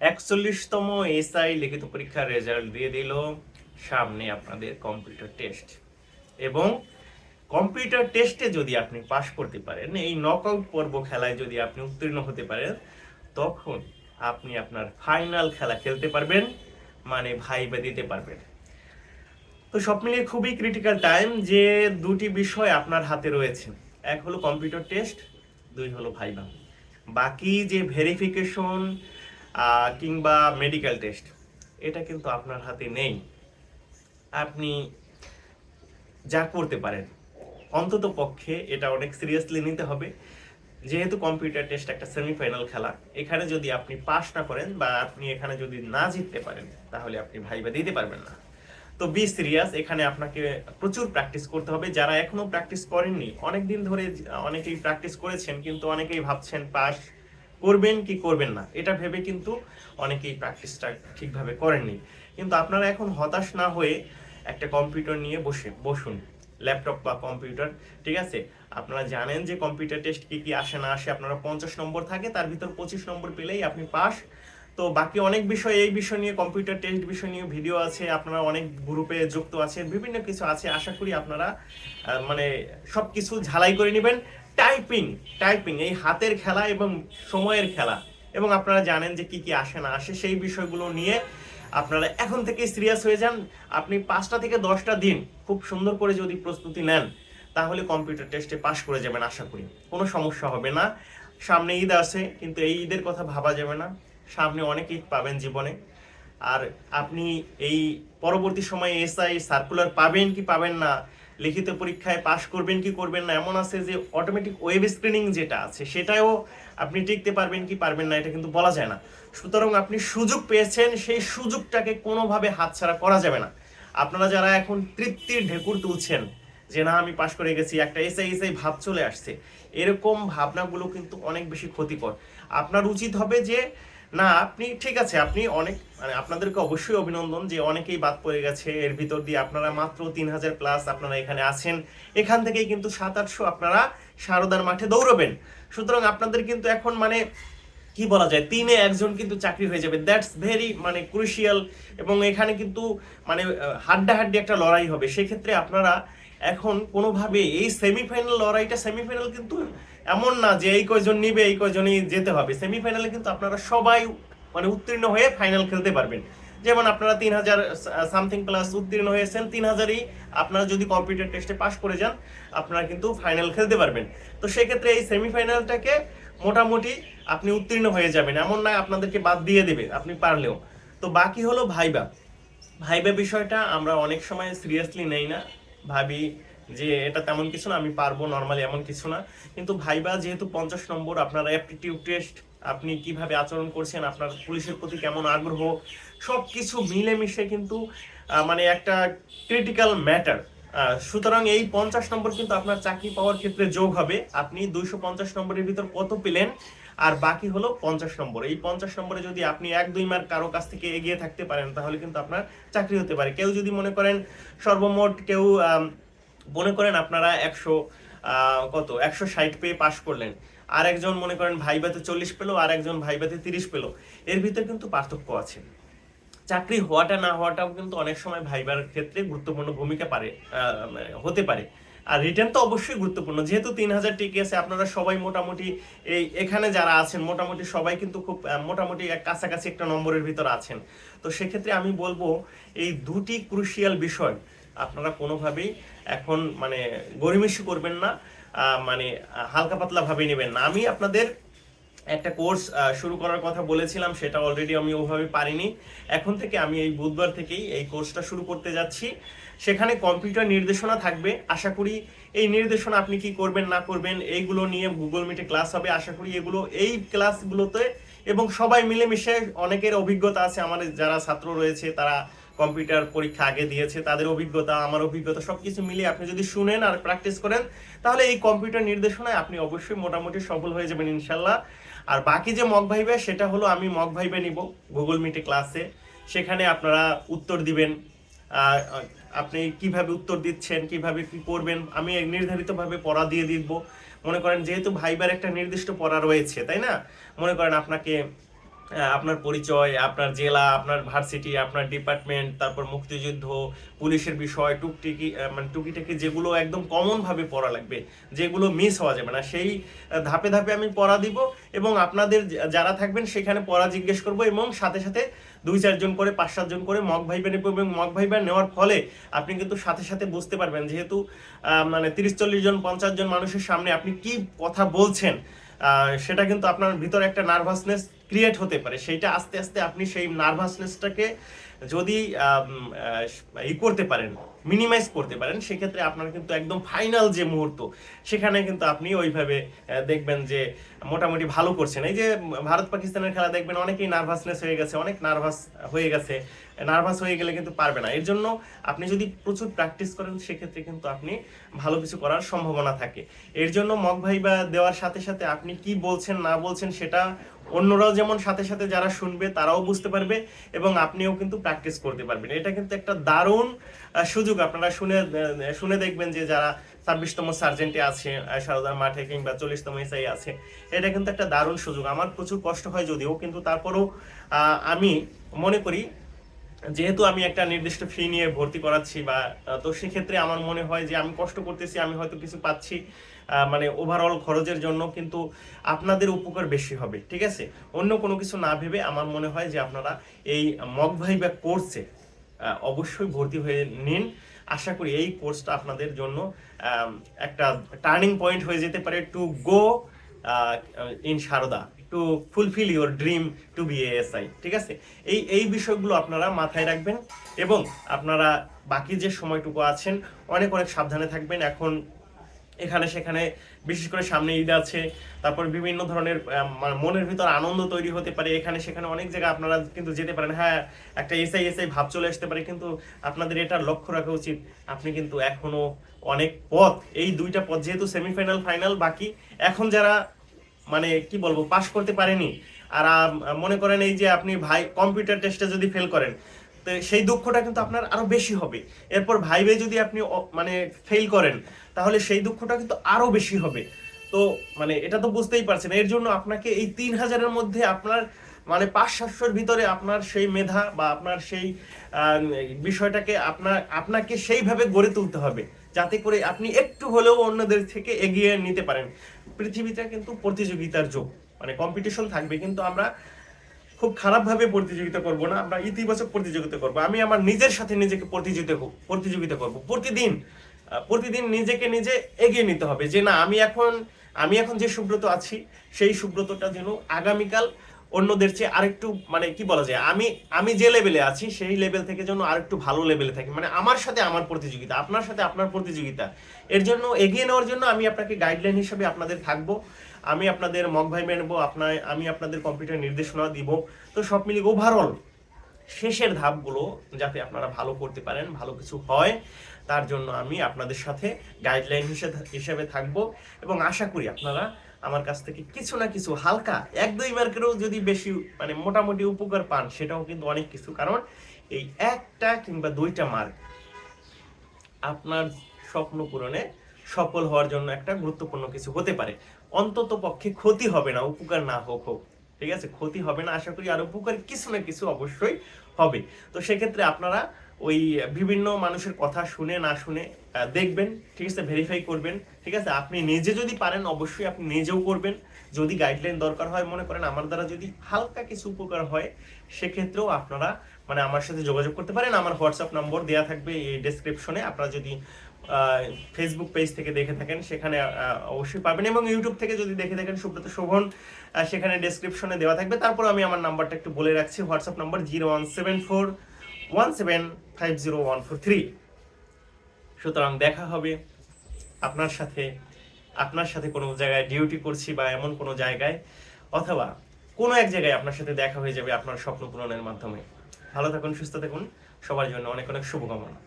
একচল্লিশতম SI লিখিত পরীক্ষার result দিয়ে দিল। সামনে আপনাদের কম্পিউটার টেস্ট এবং কম্পিউটার টেস্টে যদি আপনি পাশ করতে পারেন, এই নকআউট পর্ব খেলায় যদি আপনি উত্তীর্ণ হতে পারেন, তখন আপনি আপনার ফাইনাল খেলা খেলতে পারবেন মানে ভাইবা দিতে পারবেন। তো সব মিলিয়ে খুবই ক্রিটিক্যাল টাইম যে দুটি বিষয় আপনার হাতে রয়েছে। এক হলো কম্পিউটার টেস্ট দুই হলো ভাইবা। বাকি যে ভেরিফিকেশন কিংবা মেডিকেল টেস্ট এটা কিন্তু আপনার হাতে নেই। আপনি যা করতে পারেন, অন্তত পক্ষে এটা অনেক সিরিয়াসলি নিতে হবে। যেহেতু কম্পিউটার টেস্ট একটা সেমিফাইনাল খেলা, এখানে যদি আপনি পাস না করেন বা আপনি এখানে যদি না জিততে পারেন, তাহলে আপনি ভাইবা দিতে পারবেন না। তো বি সিরিয়াস এখানে আপনাকে প্রচুর প্র্যাকটিস করতে হবে। যারা এখনও প্র্যাকটিস করেননি অনেক দিন ধরে অনেকেই প্র্যাকটিস করেছেন, কিন্তু অনেকেই ভাবছেন পাস করবেন কি করবেন না, এটা ভেবে কিন্তু অনেকেই প্র্যাকটিসটা ঠিকভাবে করেননি। কিন্তু আপনারা এখন হতাশ না হয়ে একটা কম্পিউটার নিয়ে বসে, বসুন ল্যাপটপ বা কম্পিউটার ঠিক আছে? আপনারা জানেন যে কম্পিউটার টেস্ট কি কি আসে না আসে, আপনারা পঞ্চাশ নম্বর থাকে, তার ভিতর পঁচিশ নম্বর পেলেই আপনি পাস। তো বাকি অনেক বিষয় এই বিষয় নিয়ে কম্পিউটার টেস্ট বিষয় নিয়ে ভিডিও আছে, আপনারা অনেক গ্রুপে যুক্ত আছে বিভিন্ন কিছু আছে, আশা করি আপনারা মানে সব কিছু ঝালাই করে নেবেন। টাইপিং টাইপিং এই হাতের খেলা এবং সময়ের খেলা। এবং আপনারা জানেন যে কি কি আসে না আসে, সেই বিষয়গুলো নিয়ে আপনারা এখন থেকে সিরিয়াস হয়ে যান। আপনি পাঁচটা থেকে দশটা দিন খুব সুন্দর করে যদি প্রস্তুতি নেন, তাহলে কম্পিউটার টেস্টে পাশ করে যাবেন আশা করি। কোনো সমস্যা হবে না। সামনে ঈদ আছে, কিন্তু এই ঈদের কথা ভাবা যাবে না। সামনে অনেক ঈদ পাবেন জীবনে। আর আপনি এই পরবর্তী সময়ে এসআই সার্কুলার পাবেন কি পাবেন না লিখিত পরীক্ষায় পাশ করবেন কি করবেন না, এমন আছে যে অটোমেটিক ওয়েব স্ক্রিনিং যেটা আছে, সেটাও আপনি টিকতে পারবেন কি পারবেন না, এটা কিন্তু বলা যায় না। সুতরাং আপনি সুযোগ পেয়েছেন, সেই সুযোগটাকে কোনোভাবে হাতছাড়া করা যাবে না। আপনারা যারা এখন তৃপ্তির ঢেকুর তুলছেন যে না, আমি পাশ করে গেছি, একটা এসআই এসআই ভাব চলে আসছে, এরকম ভাবনাগুলো কিন্তু অনেক বেশি ক্ষতিকর। আপনার উচিত হবে যে না, আপনি ঠিক আছে, আপনি অনেক মানে আপনাদেরকে অবশ্যই অভিনন্দন যে অনেকেই বাদ পড়ে গেছে। এর ভিতর দিয়ে আপনারা মাত্র তিন হাজার প্লাস আপনারা এখানে আছেন। এখান থেকেই কিন্তু সাত আটশো আপনারা সারদার মাঠে দৌড়বেন। সুতরাং আপনাদের কিন্তু এখন মানে কি বলা যায়, তিনে একজন কিন্তু চাকরি হয়ে যাবে। দ্যাটস ভেরি মানে ক্রুশিয়াল এবং এখানে কিন্তু মানে হাড্ডাহাড্ডি একটা লড়াই হবে। সেক্ষেত্রে আপনারা এখন কোনোভাবে এই সেমিফাইনাল লড়াইটা সেমিফাইনাল কিন্তু এমন না যে এই কয়জন নিবে, এই কয়জনই যেতে হবে। সেমিফাইনালে কিন্তু আপনারা সবাই মানে উত্তীর্ণ হয়ে ফাইনাল খেলতে পারবেন। যেমন আপনারা তিন হাজার সামথিং প্লাস উত্তীর্ণ হয়েছেন, তিন হাজারই আপনারা যদি কম্পিউটার টেস্টে পাশ করে যান, আপনারা কিন্তু ফাইনাল খেলতে পারবেন। তো সেক্ষেত্রে এই সেমিফাইনালটাকে মোটামুটি আপনি উত্তীর্ণ হয়ে যাবেন। এমন না আপনাদেরকে বাদ দিয়ে দেবে, আপনি পারলেও। তো বাকি হলো ভাইবা। ভাইবা বিষয়টা আমরা অনেক সময় সিরিয়াসলি নেই না। ভাবি যে এটা তেমন কিছু না, আমি পারব নর্মালি এমন কিছু না। কিন্তু ভাইবা যেহেতু পঞ্চাশ নম্বর, আপনার অ্যাপটিটিউড টেস্ট আপনি কীভাবে আচরণ করছেন, আপনার পুলিশের প্রতি কেমন আগ্রহ সব কিছু মিলেমিশে কিন্তু মানে একটা ক্রিটিক্যাল ম্যাটার সুতরাং এই পঞ্চাশ নম্বর কিন্তু আপনার চাকরি পাওয়ার ক্ষেত্রে যোগ হবে। আপনি দুইশো পঞ্চাশ নম্বরের ভিতর কত পেলেন, আর বাকি হলো পঞ্চাশ নম্বর। এই পঞ্চাশ নম্বরে যদি আপনি এক, দুই মার্ক কারও কাছ থেকে এগিয়ে থাকতে পারেন, তাহলে কিন্তু আপনার চাকরি হতে পারে। কেউ যদি মনে করেন সর্বমোট কেউ মনে করেন আপনারা একশো কত? একশো ষাট পেয়ে পাশ করলেন। আর একজন মনে করেন ভাইবাতে চল্লিশ পেল আর একজন ভাইবাতে তিরিশ পেল। এর ভিতরে কিন্তু পার্থক্য আছে। চাকরি হওয়াটা না হওয়াটাও কিন্তু অনেক সময় ভাইবার ক্ষেত্রে গুরুত্বপূর্ণ ভূমিকা পারে হতে পারে। আর রিটার্ন তো অবশ্যই গুরুত্বপূর্ণ। যেহেতু তিন হাজার টিকে আছে, আপনারা সবাই মোটামুটি এই এখানে যারা আছেন, মোটামুটি সবাই কিন্তু খুব মোটামুটি এক কাছাকাছি একটা নম্বরের ভিতর আছেন। তো সেক্ষেত্রে আমি বলব, এই দুটি ক্রুশিয়াল বিষয় আপনারা কোনোভাবেই এখন মানে গরিমিশি করবেন না মানে হালকা পাতলা ভাবে নেবেন না। আমি আপনাদের একটা কোর্স শুরু করার কথা বলেছিলাম, সেটা অলরেডি আমি ওভাবে পারিনি। এখন থেকে আমি এই বুধবার থেকেই এই কোর্সটা শুরু করতে যাচ্ছি। সেখানে কম্পিউটার নির্দেশনা থাকবে। আশা করি এই নির্দেশনা আপনি কি করবেন, না করবেন, এইগুলো নিয়ে গুগল মিটে ক্লাস হবে। আশা করি এগুলো, এই ক্লাসগুলোতে এবং সবাই মিলেমিশে অনেকের অভিজ্ঞতা আছে। আমাদের যারা ছাত্র রয়েছে, তারা কম্পিউটার পরীক্ষা আগে দিয়েছে, তাদের অভিজ্ঞতা, আমার অভিজ্ঞতা, সবকিছু মিলিয়ে আপনি যদি শুনেন আর প্র্যাকটিস করেন, তাহলে এই কম্পিউটার নির্দেশনায় আপনি অবশ্যই মোটামুটি সফল হয়ে যাবেন ইনশাল্লাহ। আর বাকি যে মক ভাইবে সেটা হলো আমি মক ভাইবে নিব গুগল মিটে ক্লাসে সেখানে আপনারা উত্তর দিবেন আপনি কীভাবে উত্তর দিচ্ছেন, কীভাবে কি করবেন, আমি নির্ধারিতভাবে পড়া দিয়ে দিব। মনে করেন যেহেতু ভাইবার একটা নির্দিষ্ট পড়া রয়েছে, তাই না? মনে করেন আপনাকে আপনার পরিচয়, আপনার জেলা, আপনার ভার্সিটি, আপনার ডিপার্টমেন্ট, তারপর মুক্তিযুদ্ধ, পুলিশের বিষয়, টুকটিকি মানে টুকিটাকি যেগুলো একদম কমনভাবে পড়া লাগবে, যেগুলো মিস হওয়া যাবে না। সেই ধাপে ধাপে আমি পড়া দিব এবং আপনাদের যারা থাকবেন সেখানে পড়া জিজ্ঞেস করব এবং সাথে সাথে দুই চারজন করে, পাঁচ সাতজন করে মক ভাইবা নেব এবং মক ভাইবা নেওয়ার ফলে আপনি কিন্তু সাথে সাথে বুঝতে পারবেন যেহেতু মানে তিরিশ, চল্লিশ জন, পঞ্চাশ জন মানুষের সামনে আপনি কি কথা বলছেন সেটা কিন্তু আপনার ভিতরে একটা নার্ভাসনেস ক্রিয়েট হতে পারে। সেইটা আস্তে আস্তে আপনি সেই নার্ভাসনেসটাকে যদি ই করতে পারেন। মিনিমাইজ করতে পারেন, সেক্ষেত্রে আপনার কিন্তু একদম ফাইনাল যে মুহূর্ত, সেখানে কিন্তু আপনি ওইভাবে দেখবেন যে মোটামুটি ভালো করছেন। এই যে ভারত পাকিস্তানের খেলা দেখবেন অনেকেই নার্ভাসনেস হয়ে গেছে, অনেক নার্ভাস হয়ে গেছে নার্ভাস হয়ে গেলে কিন্তু পারবে না। এর জন্য আপনি যদি প্রচুর প্র্যাকটিস করেন, সেক্ষেত্রে কিন্তু আপনি ভালো কিছু করার সম্ভাবনা থাকে। এর জন্য মক ভাই বা দেওয়ার সাথে সাথে আপনি কি বলছেন, না বলছেন, সেটা অন্যরাও যেমন সাথে সাথে যারা শুনবে, তারাও বুঝতে পারবে এবং আপনিও কিন্তু প্র্যাকটিস করতে পারবেন। এটা কিন্তু একটা দারুণ সুযোগ। আপনারা শুনে শুনে দেখবেন যে যারা ছাব্বিশতম সার্জেন্টে আছে সারদার মাঠে কিংবা চল্লিশতম এসআই আছে, এটা কিন্তু একটা দারুণ সুযোগ। আমার প্রচুর কষ্ট হয় যদিও, কিন্তু তারপরেও আমি মনে করি, যেহেতু আমি একটা নির্দিষ্ট ফি নিয়ে ভর্তি করাচ্ছি বা তো সেক্ষেত্রে আমার মনে হয় যে আমি কষ্ট করতেছি, আমি হয়তো কিছু পাচ্ছি। মানে ওভারঅল খরচের জন্য কিন্তু আপনাদের উপকার বেশি হবে, ঠিক আছে? অন্য কোনো কিছু না ভেবে আমার মনে হয় যে আপনারা এই মক ভাই বা কোর্সে অবশ্যই ভর্তি হয়ে নিন। আশা করি এই কোর্সটা আপনাদের জন্য একটা টার্নিং পয়েন্ট হয়ে যেতে পারে to go in Sarada to fulfil your dream to be ASI ঠিক আছে? এই এই বিষয়গুলো আপনারা মাথায় রাখবেন এবং আপনারা বাকি যে সময়টুকু আছেন, অনেক অনেক সাবধানে থাকবেন। এখন এখানে, সেখানে, বিশেষ করে সামনে ঈদ আছে। তারপর বিভিন্ন ধরনের মানে মনের ভিতর আনন্দ তৈরি হতে পারে। এখানে, সেখানে অনেক জায়গায় আপনারা কিন্তু যেতে পারেন। হ্যাঁ একটা এসআই এসআই ভাব চলে আসতে পারে, কিন্তু আপনাদের এটা লক্ষ্য রাখা উচিত। আপনি কিন্তু এখনও অনেক পথ, এই দুইটা পথ, যেহেতু সেমিফাইনাল ফাইনাল বাকি, এখন যারা মানে কি বলব পাশ করতে পারেনি, আর মনে করেন এই যে আপনি ভাই কম্পিউটার টেস্টে যদি ফেল করেন তো সেই দুঃখটা কিন্তু আপনার আরও বেশি হবে। এরপর ভাইবে যদি আপনি মানে ফেল করেন, তাহলে সেই দুঃখটা কিন্তু আরও বেশি হবে। তো মানে এটা তো বুঝতেই পারছেন, এর জন্য আপনাকে এই তিন হাজারের মধ্যে আপনার মানে পাঁচ সাতশোর ভিতরে আপনার সেই মেধা বা আপনার সেই বিষয়টাকে আপনার আপনাকে সেইভাবে গড়ে তুলতে হবে, যাতে করে আপনি একটু হলেও অন্যদের থেকে এগিয়ে নিতে পারেন। পৃথিবীতে কিন্তু প্রতিযোগিতার যোগ মানে কম্পিটিশন থাকবে, কিন্তু আমরা খুব খারাপভাবে প্রতিযোগিতা করব না, আমরা ইতিবাচক প্রতিযোগিতা করব। আমি আমার নিজের সাথে নিজেকে প্রতিযোগিতা প্রতিযোগিতা করব। প্রতিদিন প্রতিদিন নিজেকে নিজে এগিয়ে নিতে হবে যে না, আমি এখন আমি এখন যে সুব্রত আছি, সেই সুব্রতটা যেন আগামীকাল অন্যদের চেয়ে আরেকটু মানে কি বলা যায়, আমি আমি যে লেভেলে আছি, সেই লেভেল থেকে যেন আরেকটু ভালো লেভেলে থাকি। মানে আমার সাথে আমার প্রতিযোগিতা, আপনার সাথে আপনার প্রতিযোগিতা। এর জন্য এগিয়ে নেওয়ার জন্য আমি আপনাকে গাইডলাইন হিসেবে আপনাদের থাকব। আমি আপনাদের মক ভাই নেব আপনার, আমি আপনাদের কম্পিউটার নির্দেশনা দিব। তো সব মিলিয়ে ওভারঅল শেষের ধাপগুলো যাতে আপনারা ভালো করতে পারেন, ভালো কিছু হয়, তার জন্য আমি আপনাদের সাথে গাইডলাইন হিসেবে থাকব। এবং আশা করি আপনারা আমার কাছ থেকে কিছু না কিছু হালকা এক দুই মার্কেরও যদি বেশি মানে মোটামুটি উপকার পান, সেটাও কিন্তু অনেক কিছু। কারণ এই একটা কিংবা দুইটা মার্ক আপনার স্বপ্ন পূরণে সফল হওয়ার জন্য একটা গুরুত্বপূর্ণ কিছু হতে পারে। অন্তত পক্ষে ক্ষতি হবে না, উপকার না হোক হোক। ঠিক আছে? ক্ষতি হবে না, আশা করি আর উপকার কিছু না কিছু অবশ্যই হবে। তো সেক্ষেত্রে আপনারা ওই বিভিন্ন মানুষের কথা শুনে, না শুনে দেখবেন, ঠিক আছে ভেরিফাই করবেন, ঠিক আছে? আপনি নিজে যদি পারেন, অবশ্যই আপনি নিজেও করবেন। যদি গাইডলাইন দরকার হয়, মনে করেন আমার দ্বারা যদি হালকা কিছু উপকার হয়, সেক্ষেত্রেও আপনারা মানে আমার সাথে যোগাযোগ করতে পারেন। আমার হোয়াটসঅ্যাপ নম্বর দেওয়া থাকবে এই ডেসক্রিপশনে আপনারা যদি ফেসবুক পেজ থেকে দেখে থাকেন, সেখানে অবশ্যই পাবেন। এবং ইউটিউব থেকে যদি দেখে থাকেন, সুব্রত শোভন সেখানে ডেসক্রিপশনে দেওয়া থাকবে। তারপর আমি আমার নাম্বারটা একটু বলে রাখছি। WhatsApp number zero one seven four one seven five zero one four three সুতরাং দেখা হবে আপনার সাথে আপনার সাথে কোনো জায়গায় ডিউটি করছি বা এমন কোনো জায়গায়, অথবা কোনো এক জায়গায় আপনার সাথে দেখা হয়ে যাবে আপনার স্বপ্ন পূরণের মাধ্যমে। ভালো থাকুন, সুস্থ থাকুন। সবার জন্য অনেক অনেক শুভকামনা।